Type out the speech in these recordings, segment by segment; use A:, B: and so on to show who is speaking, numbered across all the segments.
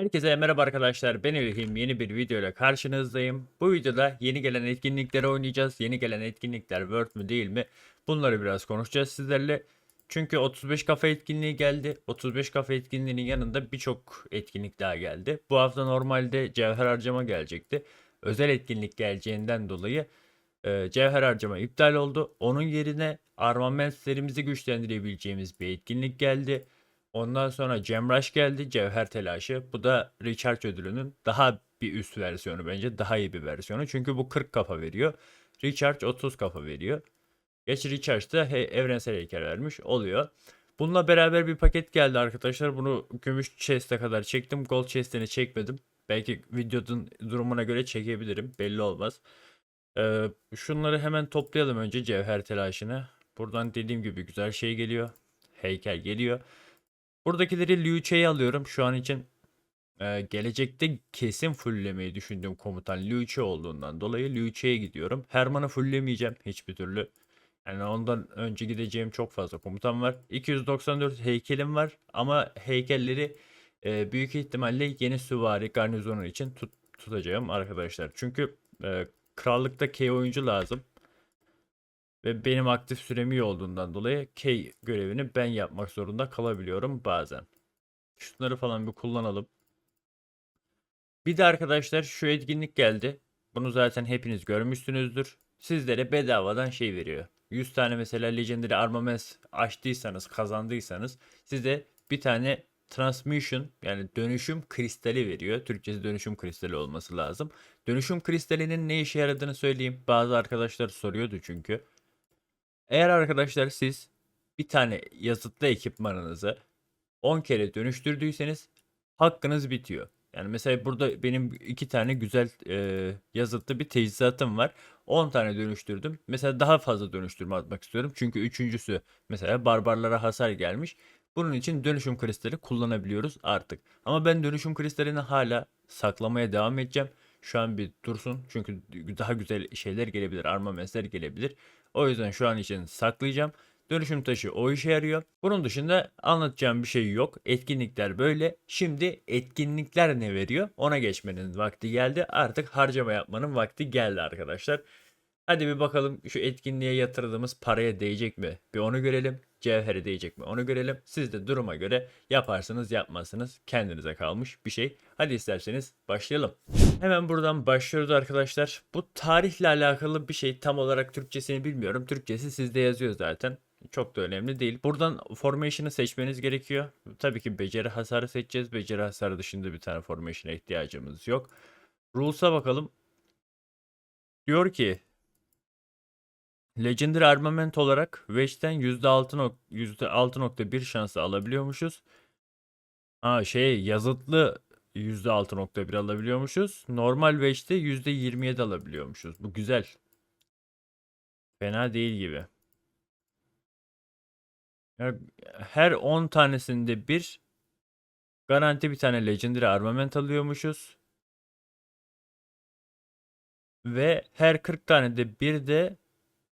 A: Herkese merhaba arkadaşlar. Ben İlhim. Yeni bir video ile karşınızdayım. Bu videoda yeni gelen etkinlikleri oynayacağız. Yeni gelen etkinlikler Word mü değil mi? Bunları biraz konuşacağız sizlerle. Çünkü 35 kafa etkinliği geldi. 35 kafa etkinliğinin yanında birçok etkinlik daha geldi. Bu hafta normalde cevher harcama gelecekti. Özel etkinlik geleceğinden dolayı e, cevher harcama iptal oldu. Onun yerine armamentlerimizi güçlendirebileceğimiz bir etkinlik geldi. Ondan sonra Cemrush geldi. Cevher telaşı. Bu da Recharge ödülünün daha bir üst versiyonu bence. Daha iyi bir versiyonu. Çünkü bu 40 kafa veriyor. Recharge 30 kafa veriyor. Geç Recharge'da he- evrensel heykel vermiş oluyor. Bununla beraber bir paket geldi arkadaşlar. Bunu gümüş chest'e kadar çektim. Gold chest'ini çekmedim. Belki videonun durumuna göre çekebilirim. Belli olmaz. Ee, şunları hemen toplayalım önce cevher telaşını. Buradan dediğim gibi güzel şey geliyor. Heykel geliyor. Buradakileri Liu alıyorum. Şu an için e, gelecekte kesin fulllemeyi düşündüğüm komutan Liu olduğundan dolayı Liu gidiyorum. Herman'ı fulllemeyeceğim hiçbir türlü. Yani ondan önce gideceğim çok fazla komutan var. 294 heykelim var ama heykelleri e, büyük ihtimalle yeni süvari garnizonu için tut, tutacağım arkadaşlar. Çünkü e, krallıkta K oyuncu lazım. Ve benim aktif sürem iyi olduğundan dolayı K görevini ben yapmak zorunda kalabiliyorum bazen. Şunları falan bir kullanalım. Bir de arkadaşlar şu etkinlik geldi. Bunu zaten hepiniz görmüşsünüzdür. Sizlere bedavadan şey veriyor. 100 tane mesela Legendary Armaments açtıysanız, kazandıysanız size bir tane Transmission yani dönüşüm kristali veriyor. Türkçesi dönüşüm kristali olması lazım. Dönüşüm kristalinin ne işe yaradığını söyleyeyim. Bazı arkadaşlar soruyordu çünkü. Eğer arkadaşlar siz bir tane yazıtlı ekipmanınızı 10 kere dönüştürdüyseniz hakkınız bitiyor. Yani mesela burada benim iki tane güzel e, yazıtlı bir teçhizatım var. 10 tane dönüştürdüm. Mesela daha fazla dönüştürme atmak istiyorum. Çünkü üçüncüsü mesela barbarlara hasar gelmiş. Bunun için dönüşüm kristali kullanabiliyoruz artık. Ama ben dönüşüm kristalini hala saklamaya devam edeceğim. Şu an bir dursun. Çünkü daha güzel şeyler gelebilir. Armamentler gelebilir. O yüzden şu an için saklayacağım. Dönüşüm taşı o işe yarıyor. Bunun dışında anlatacağım bir şey yok. Etkinlikler böyle. Şimdi etkinlikler ne veriyor? Ona geçmenin vakti geldi. Artık harcama yapmanın vakti geldi arkadaşlar. Hadi bir bakalım şu etkinliğe yatırdığımız paraya değecek mi? Bir onu görelim. Cevheri değecek mi? Onu görelim. Siz de duruma göre yaparsınız yapmazsınız. Kendinize kalmış bir şey. Hadi isterseniz başlayalım. Hemen buradan başlıyoruz arkadaşlar. Bu tarihle alakalı bir şey tam olarak Türkçesini bilmiyorum. Türkçesi sizde yazıyor zaten. Çok da önemli değil. Buradan formation'ı seçmeniz gerekiyor. Tabii ki beceri hasarı seçeceğiz. Beceri hasarı dışında bir tane formation'a ihtiyacımız yok. Rules'a bakalım. Diyor ki Legendary armament olarak Wedge'den %6 nok- %6.1 şansı alabiliyormuşuz. Ha şey yazıtlı %6.1 alabiliyormuşuz. Normal Wedge'de %27 alabiliyormuşuz. Bu güzel. Fena değil gibi. Her 10 tanesinde bir garanti bir tane Legendary armament alıyormuşuz. Ve her 40 tane de bir de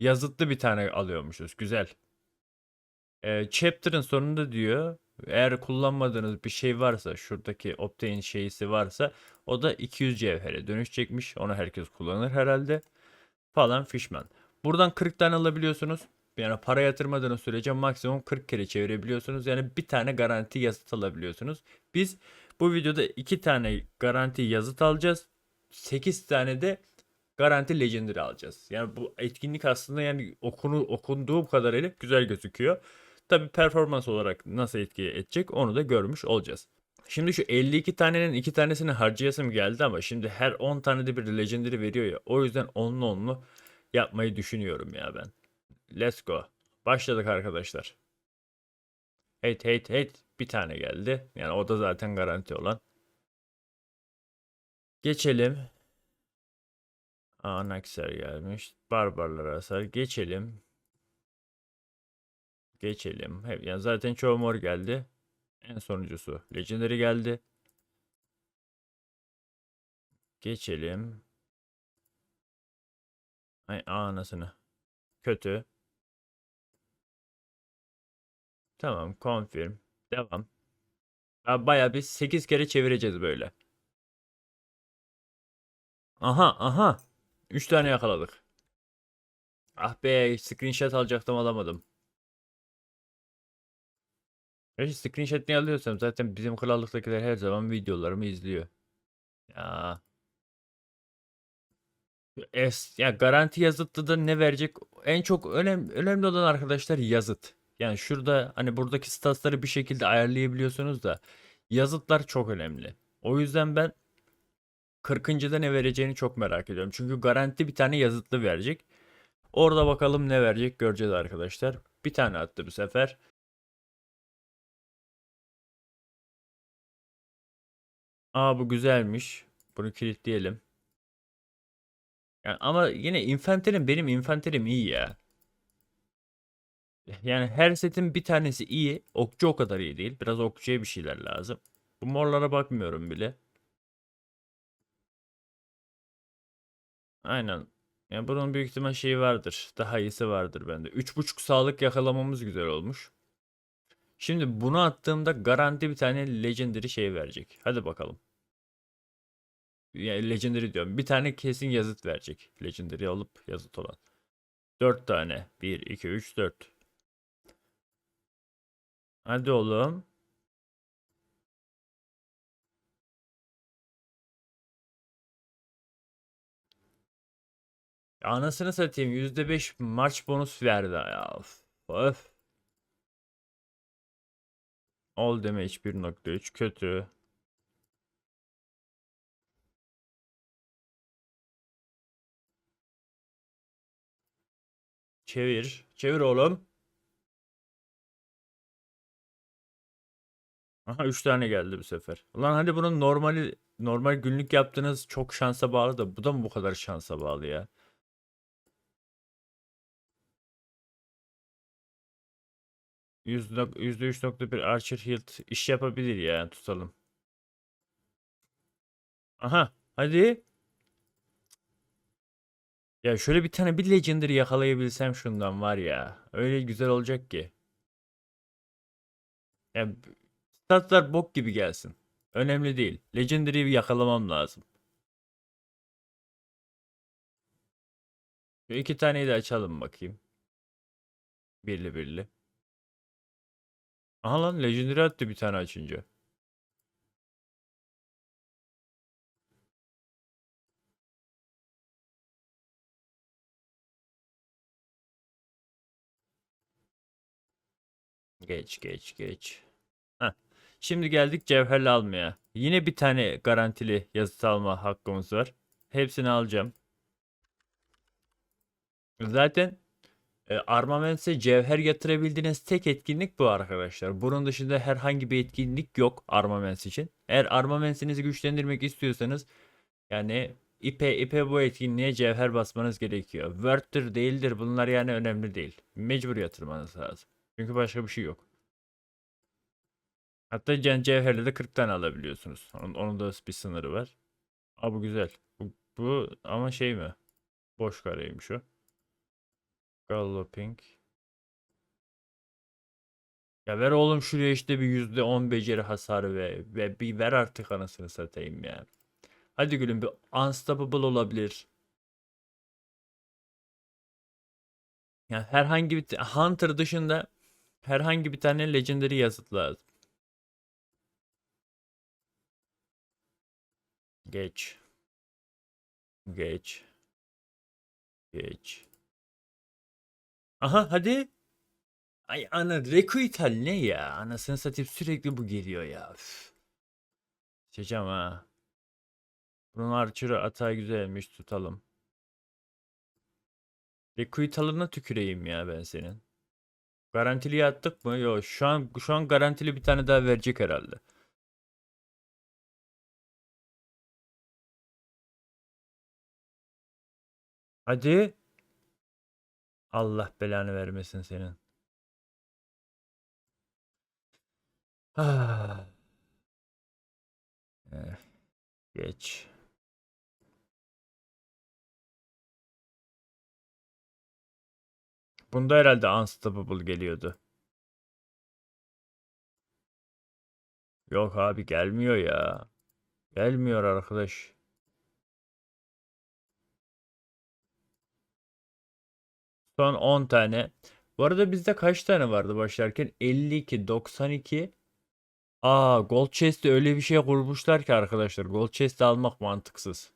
A: yazıtlı bir tane alıyormuşuz. Güzel. Ee, chapter'ın sonunda diyor eğer kullanmadığınız bir şey varsa şuradaki obtain şeysi varsa o da 200 cevhere dönüşecekmiş. Onu herkes kullanır herhalde. Falan fişman. Buradan 40 tane alabiliyorsunuz. Yani para yatırmadığınız sürece maksimum 40 kere çevirebiliyorsunuz. Yani bir tane garanti yazıt alabiliyorsunuz. Biz bu videoda 2 tane garanti yazıt alacağız. 8 tane de Garanti Legendary alacağız. Yani bu etkinlik aslında yani okunu okunduğu kadarıyla güzel gözüküyor. Tabi performans olarak nasıl etki edecek onu da görmüş olacağız. Şimdi şu 52 tanenin 2 tanesini harcayasım geldi ama şimdi her 10 tane de bir Legendary veriyor ya. O yüzden onlu onlu yapmayı düşünüyorum ya ben. Let's go. Başladık arkadaşlar. Hate hate hate bir tane geldi. Yani o da zaten garanti olan. Geçelim. Anaxer gelmiş. Barbarlara hasar. Geçelim. Geçelim. Yani zaten çoğu mor geldi. En sonuncusu. Legendary geldi. Geçelim. Ay anasını. Kötü. Tamam. Confirm. Devam. Ya bayağı bir 8 kere çevireceğiz böyle. Aha aha. 3 tane yakaladık. Ah be screenshot alacaktım alamadım. Gerçi screenshot niye alıyorsam zaten bizim krallıktakiler her zaman videolarımı izliyor. Ya. Es, ya garanti yazıtlı da ne verecek? En çok önem, önemli olan arkadaşlar yazıt. Yani şurada hani buradaki statsları bir şekilde ayarlayabiliyorsunuz da yazıtlar çok önemli. O yüzden ben 40. ne vereceğini çok merak ediyorum. Çünkü garanti bir tane yazıtlı verecek. Orada bakalım ne verecek göreceğiz arkadaşlar. Bir tane attı bu sefer. Aa bu güzelmiş. Bunu kilitleyelim. Yani ama yine infanterim benim infanterim iyi ya. Yani her setin bir tanesi iyi. Okçu o kadar iyi değil. Biraz okçuya bir şeyler lazım. Bu morlara bakmıyorum bile. Aynen. Yani bunun büyük ihtimal şeyi vardır. Daha iyisi vardır bende. 3.5 sağlık yakalamamız güzel olmuş. Şimdi bunu attığımda garanti bir tane legendary şey verecek. Hadi bakalım. Yani legendary diyorum. Bir tane kesin yazıt verecek. Legendary alıp yazıt olan. 4 tane. 1, 2, 3, 4. Hadi oğlum. Anasını satayım %5 maç bonus verdi ya. Of. Of. All damage 1.3 kötü. Çevir. Çevir oğlum. Aha 3 tane geldi bu sefer. Ulan hadi bunun normali normal günlük yaptığınız çok şansa bağlı da bu da mı bu kadar şansa bağlı ya? %3.1 Archer Hilt iş yapabilir ya tutalım. Aha hadi. Ya şöyle bir tane bir Legendary yakalayabilsem şundan var ya. Öyle güzel olacak ki. Ya statlar bok gibi gelsin. Önemli değil. Legendary'yi yakalamam lazım. Şu iki taneyi de açalım bakayım. Birli birli. Aha lan Legendary attı bir tane açınca. Geç geç geç. Heh. Şimdi geldik cevherli almaya. Yine bir tane garantili yazıt alma hakkımız var. Hepsini alacağım. Zaten e, Armaments'e cevher yatırabildiğiniz tek etkinlik bu arkadaşlar. Bunun dışında herhangi bir etkinlik yok Armaments için. Eğer Armaments'inizi güçlendirmek istiyorsanız yani ipe ipe bu etkinliğe cevher basmanız gerekiyor. Word'dır değildir bunlar yani önemli değil. Mecbur yatırmanız lazım. Çünkü başka bir şey yok. Hatta can cevherle de 40 tane alabiliyorsunuz. Onun, onun da bir sınırı var. Aa bu güzel. Bu, bu ama şey mi? Boş kareymiş o. Galloping. Ya ver oğlum şuraya işte bir %10 beceri hasarı ve, ve bir ver artık anasını satayım ya. Hadi gülüm bir unstoppable olabilir. Yani herhangi bir Hunter dışında herhangi bir tane legendary yazıt lazım. Geç. Geç. Geç. Aha hadi. Ay ana Rekuital ne ya? Anasını satayım sürekli bu geliyor ya. Üf. Seçeceğim ha. Bunun Archer'ı atağı güzelmiş tutalım. Rekuital'ına tüküreyim ya ben senin. Garantili attık mı? Yok şu an şu an garantili bir tane daha verecek herhalde. Hadi. Allah belanı vermesin senin. Ah. Eh, Geç. Bunda herhalde Unstoppable geliyordu. Yok abi gelmiyor ya. Gelmiyor arkadaş. Son 10 tane. Bu arada bizde kaç tane vardı başlarken? 52, 92. Aa Gold Chest'te öyle bir şey kurmuşlar ki arkadaşlar. Gold Chest'i almak mantıksız.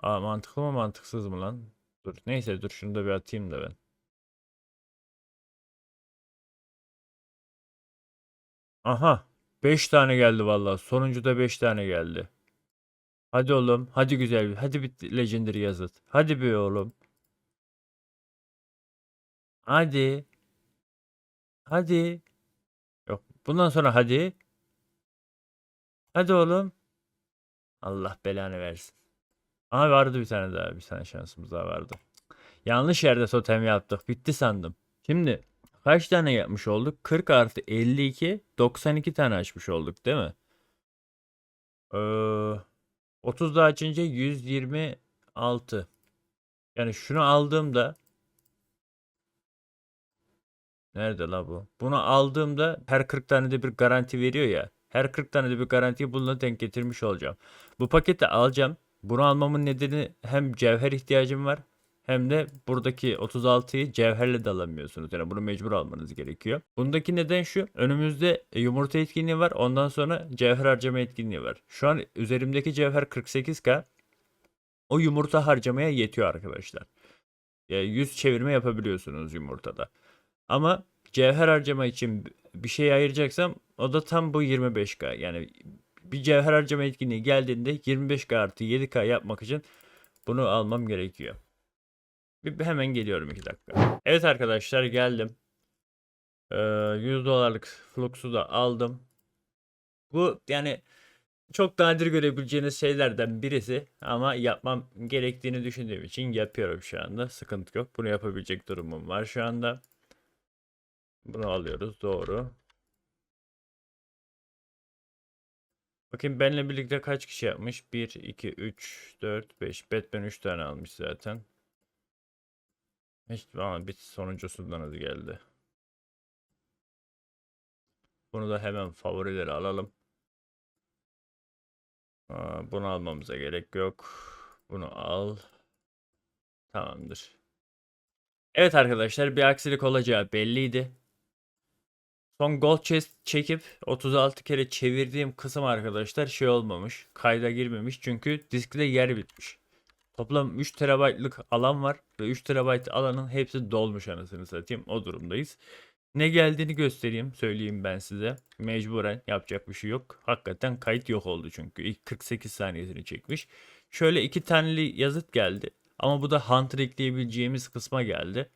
A: Aa mantıklı mı mantıksız mı lan? Dur neyse dur şunu da bir atayım da ben. Aha 5 tane geldi vallahi. Sonuncuda 5 tane geldi. Hadi oğlum. Hadi güzel. Hadi bir Legendary yazıt. Hadi bir oğlum. Hadi. Hadi. Yok. Bundan sonra hadi. Hadi oğlum. Allah belanı versin. Aha vardı bir tane daha. Bir tane şansımız daha vardı. Yanlış yerde totem yaptık. Bitti sandım. Şimdi kaç tane yapmış olduk? 40 artı 52. 92 tane açmış olduk değil mi? Ee, 30 daha açınca 126. Yani şunu aldığımda Nerede la bu? Bunu aldığımda her 40 tane de bir garanti veriyor ya. Her 40 tane de bir garantiyi bununla denk getirmiş olacağım. Bu paketi alacağım. Bunu almamın nedeni hem cevher ihtiyacım var hem de buradaki 36'yı cevherle de alamıyorsunuz. Yani bunu mecbur almanız gerekiyor. Bundaki neden şu. Önümüzde yumurta etkinliği var. Ondan sonra cevher harcama etkinliği var. Şu an üzerimdeki cevher 48k. O yumurta harcamaya yetiyor arkadaşlar. Yani 100 çevirme yapabiliyorsunuz yumurtada. Ama cevher harcama için bir şey ayıracaksam o da tam bu 25k. Yani bir cevher harcama etkinliği geldiğinde 25k artı 7k yapmak için bunu almam gerekiyor. Bir, hemen geliyorum 2 dakika. Evet arkadaşlar geldim. Ee, 100 dolarlık flux'u da aldım. Bu yani çok nadir görebileceğiniz şeylerden birisi ama yapmam gerektiğini düşündüğüm için yapıyorum şu anda. Sıkıntı yok. Bunu yapabilecek durumum var şu anda. Bunu alıyoruz. Doğru. Bakayım benimle birlikte kaç kişi yapmış? 1, 2, 3, 4, 5. Batman 3 tane almış zaten. Hiç ama bir sonuncusundan hızlı geldi. Bunu da hemen favorileri alalım. Aa, bunu almamıza gerek yok. Bunu al. Tamamdır. Evet arkadaşlar bir aksilik olacağı belliydi. Son gold chest çekip 36 kere çevirdiğim kısım arkadaşlar şey olmamış. Kayda girmemiş çünkü diskte yer bitmiş. Toplam 3 TB'lık alan var ve 3 TB alanın hepsi dolmuş anasını satayım. O durumdayız. Ne geldiğini göstereyim, söyleyeyim ben size. Mecburen yapacak bir şey yok. Hakikaten kayıt yok oldu çünkü. İlk 48 saniyesini çekmiş. Şöyle iki taneli yazıt geldi. Ama bu da Hunter ekleyebileceğimiz kısma geldi.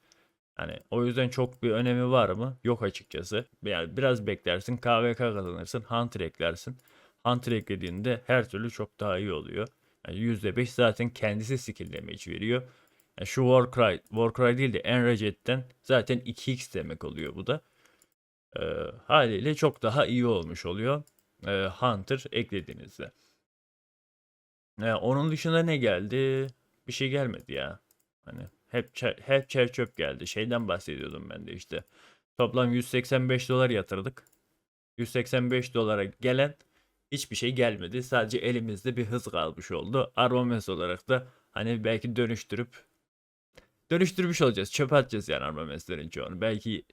A: Yani o yüzden çok bir önemi var mı? Yok açıkçası. Yani biraz beklersin, KVK kazanırsın, Hunter eklersin. Hunter eklediğinde her türlü çok daha iyi oluyor. Yani %5 zaten kendisi skill damage veriyor. Yani şu Warcry, Warcry değil de Enraget'ten zaten 2x demek oluyor bu da. Ee, haliyle çok daha iyi olmuş oluyor. Ee, Hunter eklediğinizde. Ee, onun dışında ne geldi? Bir şey gelmedi ya. Hani hep hep çer çöp geldi. Şeyden bahsediyordum ben de işte. Toplam 185 dolar yatırdık. 185 dolara gelen hiçbir şey gelmedi. Sadece elimizde bir hız kalmış oldu. Armaments olarak da hani belki dönüştürüp dönüştürmüş olacağız. Çöp atacağız yani armamentslerin çoğunu. Belki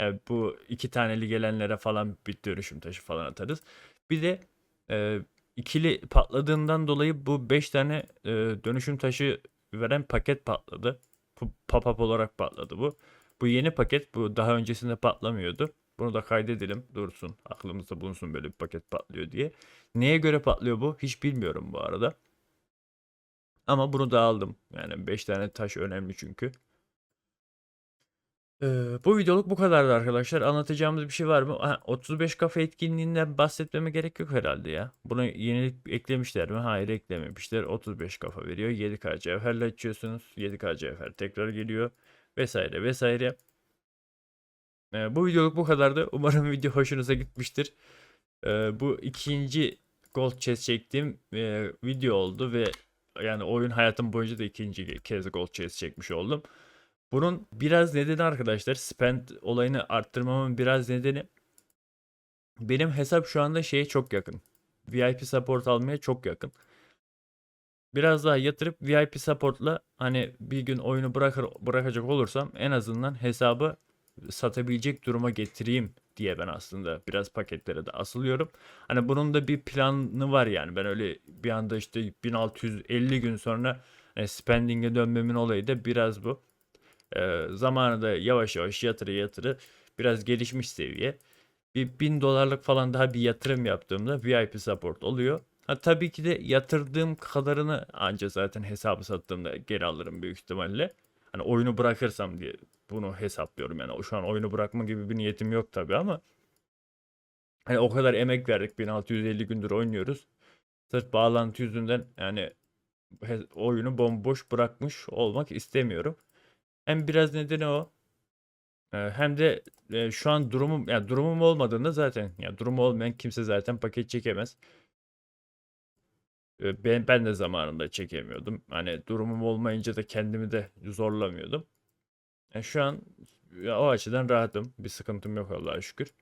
A: e, bu iki taneli gelenlere falan bir dönüşüm taşı falan atarız. Bir de e, ikili patladığından dolayı bu 5 tane e, dönüşüm taşı veren paket patladı. Pop-up olarak patladı bu. Bu yeni paket. Bu daha öncesinde patlamıyordu. Bunu da kaydedelim. Dursun. Aklımızda bulunsun böyle bir paket patlıyor diye. Neye göre patlıyor bu? Hiç bilmiyorum bu arada. Ama bunu da aldım. Yani 5 tane taş önemli çünkü. Ee, bu videoluk bu kadardı arkadaşlar. Anlatacağımız bir şey var mı? Ha, 35 kafa etkinliğinden bahsetmeme gerek yok herhalde ya. Buna yenilik eklemişler mi? Hayır eklememişler. 35 kafa veriyor. 7k cevherle açıyorsunuz. 7k cevher tekrar geliyor. Vesaire vesaire. Ee, bu videoluk bu kadardı. Umarım video hoşunuza gitmiştir. Ee, bu ikinci gold chest çektiğim e, video oldu ve yani oyun hayatım boyunca da ikinci kez gold chest çekmiş oldum. Bunun biraz nedeni arkadaşlar spend olayını arttırmamın biraz nedeni Benim hesap şu anda şeye çok yakın. VIP support almaya çok yakın. Biraz daha yatırıp VIP support'la hani bir gün oyunu bırakır bırakacak olursam en azından hesabı satabilecek duruma getireyim diye ben aslında biraz paketlere de asılıyorum. Hani bunun da bir planı var yani. Ben öyle bir anda işte 1650 gün sonra hani spending'e dönmemin olayı da biraz bu. Ee, zamanında yavaş yavaş yatırı yatırı biraz gelişmiş seviye. Bir 1000 dolarlık falan daha bir yatırım yaptığımda VIP support oluyor. Ha, tabii ki de yatırdığım kadarını anca zaten hesabı sattığımda geri alırım büyük ihtimalle. Hani oyunu bırakırsam diye bunu hesaplıyorum yani. Şu an oyunu bırakma gibi bir niyetim yok tabii ama hani o kadar emek verdik 1650 gündür oynuyoruz. Sırf bağlantı yüzünden yani oyunu bomboş bırakmış olmak istemiyorum. Hem biraz nedeni o. Ee, Hem de e, şu an durumum yani durumum olmadığında zaten ya durumu olmayan kimse zaten paket çekemez. Ee, Ben ben de zamanında çekemiyordum. Hani durumum olmayınca da kendimi de zorlamıyordum. Yani şu an ya, o açıdan rahatım. Bir sıkıntım yok Allah'a şükür.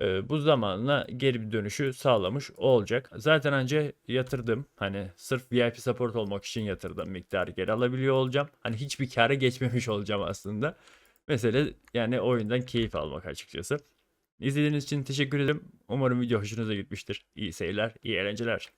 A: Ee, bu zamanla geri bir dönüşü sağlamış olacak. Zaten önce yatırdım. Hani sırf VIP support olmak için yatırdım miktarı geri alabiliyor olacağım. Hani hiçbir kâra geçmemiş olacağım aslında. Mesele yani oyundan keyif almak açıkçası. İzlediğiniz için teşekkür ederim. Umarım video hoşunuza gitmiştir. İyi seyirler, iyi eğlenceler.